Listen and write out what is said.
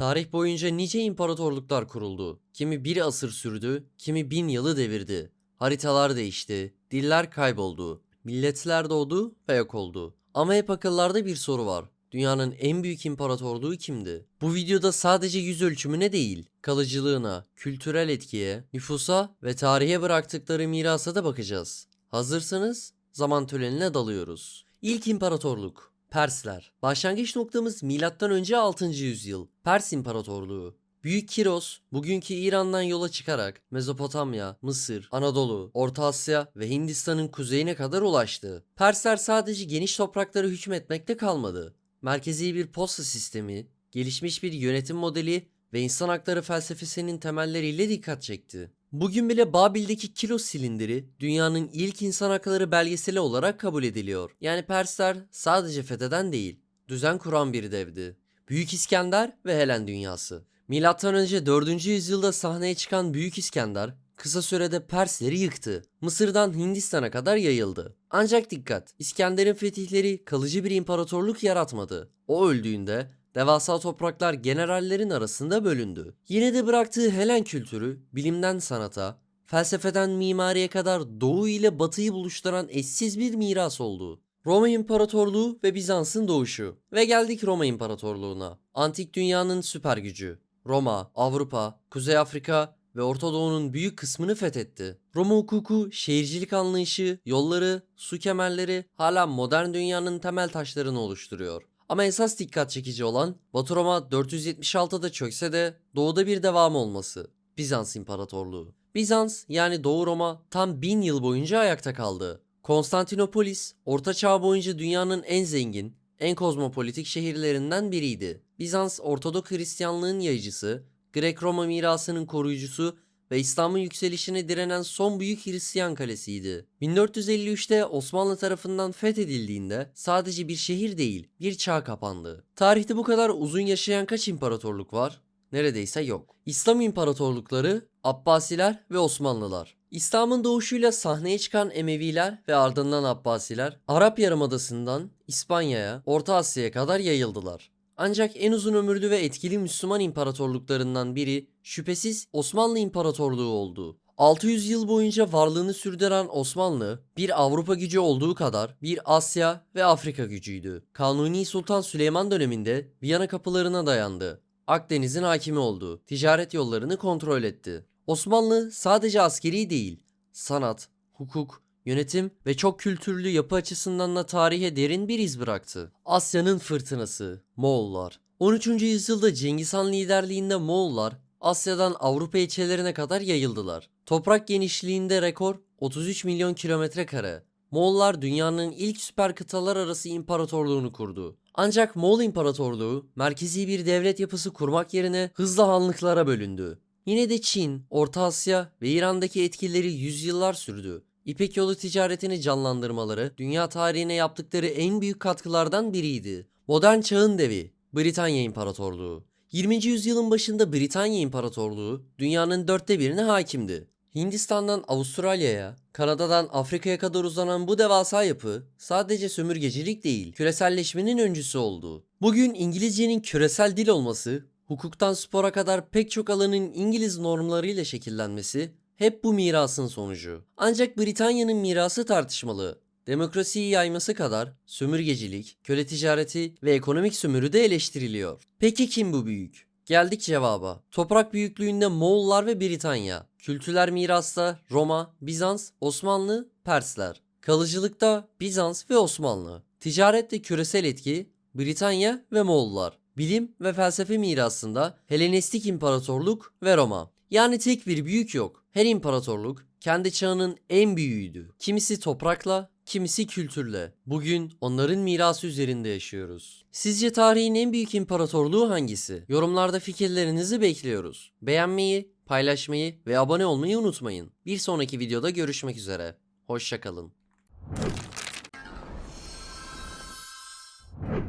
Tarih boyunca nice imparatorluklar kuruldu. Kimi bir asır sürdü, kimi bin yılı devirdi. Haritalar değişti, diller kayboldu, milletler doğdu ve yok oldu. Ama hep akıllarda bir soru var. Dünyanın en büyük imparatorluğu kimdi? Bu videoda sadece yüz ölçümüne değil, kalıcılığına, kültürel etkiye, nüfusa ve tarihe bıraktıkları mirasa da bakacağız. Hazırsanız zaman törenine dalıyoruz. İlk imparatorluk Persler. Başlangıç noktamız M.Ö. 6. yüzyıl. Pers İmparatorluğu. Büyük Kiros, bugünkü İran'dan yola çıkarak Mezopotamya, Mısır, Anadolu, Orta Asya ve Hindistan'ın kuzeyine kadar ulaştı. Persler sadece geniş toprakları hükmetmekte kalmadı. Merkezi bir posta sistemi, gelişmiş bir yönetim modeli ve insan hakları felsefesinin temelleriyle dikkat çekti. Bugün bile Babil'deki Kilos silindiri dünyanın ilk insan hakları belgeseli olarak kabul ediliyor. Yani Persler sadece fetheden değil, düzen kuran bir devdi. Büyük İskender ve Helen dünyası. Milattan önce 4. yüzyılda sahneye çıkan Büyük İskender kısa sürede Persleri yıktı. Mısır'dan Hindistan'a kadar yayıldı. Ancak dikkat, İskender'in fetihleri kalıcı bir imparatorluk yaratmadı. O öldüğünde devasa topraklar generallerin arasında bölündü. Yine de bıraktığı Helen kültürü bilimden sanata, felsefeden mimariye kadar doğu ile batıyı buluşturan eşsiz bir miras oldu. Roma İmparatorluğu ve Bizans'ın doğuşu. Ve geldik Roma İmparatorluğu'na. Antik dünyanın süper gücü. Roma, Avrupa, Kuzey Afrika ve Orta Doğu'nun büyük kısmını fethetti. Roma hukuku, şehircilik anlayışı, yolları, su kemerleri hala modern dünyanın temel taşlarını oluşturuyor. Ama esas dikkat çekici olan Batı Roma 476'da çökse de doğuda bir devam olması. Bizans İmparatorluğu. Bizans yani Doğu Roma tam bin yıl boyunca ayakta kaldı. Konstantinopolis, Orta Çağ boyunca dünyanın en zengin, en kozmopolitik şehirlerinden biriydi. Bizans, Ortodok Hristiyanlığın yayıcısı, Grek-Roma mirasının koruyucusu ve İslam'ın yükselişine direnen son büyük Hristiyan kalesiydi. 1453'te Osmanlı tarafından fethedildiğinde sadece bir şehir değil, bir çağ kapandı. Tarihte bu kadar uzun yaşayan kaç imparatorluk var? Neredeyse yok. İslam imparatorlukları, Abbasiler ve Osmanlılar. İslam'ın doğuşuyla sahneye çıkan Emeviler ve ardından Abbasiler, Arap Yarımadası'ndan İspanya'ya, Orta Asya'ya kadar yayıldılar. Ancak en uzun ömürlü ve etkili Müslüman imparatorluklarından biri şüphesiz Osmanlı İmparatorluğu oldu. 600 yıl boyunca varlığını sürdüren Osmanlı, bir Avrupa gücü olduğu kadar bir Asya ve Afrika gücüydü. Kanuni Sultan Süleyman döneminde Viyana kapılarına dayandı. Akdeniz'in hakimi oldu. Ticaret yollarını kontrol etti. Osmanlı sadece askeri değil, sanat, hukuk, yönetim ve çok kültürlü yapı açısından da tarihe derin bir iz bıraktı. Asya'nın fırtınası, Moğollar. 13. yüzyılda Cengiz Han liderliğinde Moğollar Asya'dan Avrupa ilçelerine kadar yayıldılar. Toprak genişliğinde rekor 33 milyon kilometre kare. Moğollar dünyanın ilk süper kıtalar arası imparatorluğunu kurdu. Ancak Moğol İmparatorluğu merkezi bir devlet yapısı kurmak yerine hızlı hanlıklara bölündü. Yine de Çin, Orta Asya ve İran'daki etkileri yüzyıllar sürdü. İpek yolu ticaretini canlandırmaları dünya tarihine yaptıkları en büyük katkılardan biriydi. Modern çağın devi Britanya İmparatorluğu. 20. yüzyılın başında Britanya İmparatorluğu dünyanın dörtte birine hakimdi. Hindistan'dan Avustralya'ya, Kanada'dan Afrika'ya kadar uzanan bu devasa yapı sadece sömürgecilik değil, küreselleşmenin öncüsü oldu. Bugün İngilizcenin küresel dil olması, hukuktan spora kadar pek çok alanın İngiliz normlarıyla şekillenmesi hep bu mirasın sonucu. Ancak Britanya'nın mirası tartışmalı. Demokrasiyi yayması kadar sömürgecilik, köle ticareti ve ekonomik sömürü de eleştiriliyor. Peki kim bu büyük? Geldik cevaba. Toprak büyüklüğünde Moğollar ve Britanya. Kültürler mirasta Roma, Bizans, Osmanlı, Persler. Kalıcılıkta Bizans ve Osmanlı. Ticaret ve küresel etki Britanya ve Moğollar. Bilim ve felsefe mirasında Helenistik İmparatorluk ve Roma. Yani tek bir büyük yok. Her imparatorluk kendi çağının en büyüğüydü. Kimisi toprakla, kimisi kültürle. Bugün onların mirası üzerinde yaşıyoruz. Sizce tarihin en büyük imparatorluğu hangisi? Yorumlarda fikirlerinizi bekliyoruz. Beğenmeyi, paylaşmayı ve abone olmayı unutmayın. Bir sonraki videoda görüşmek üzere. Hoşçakalın.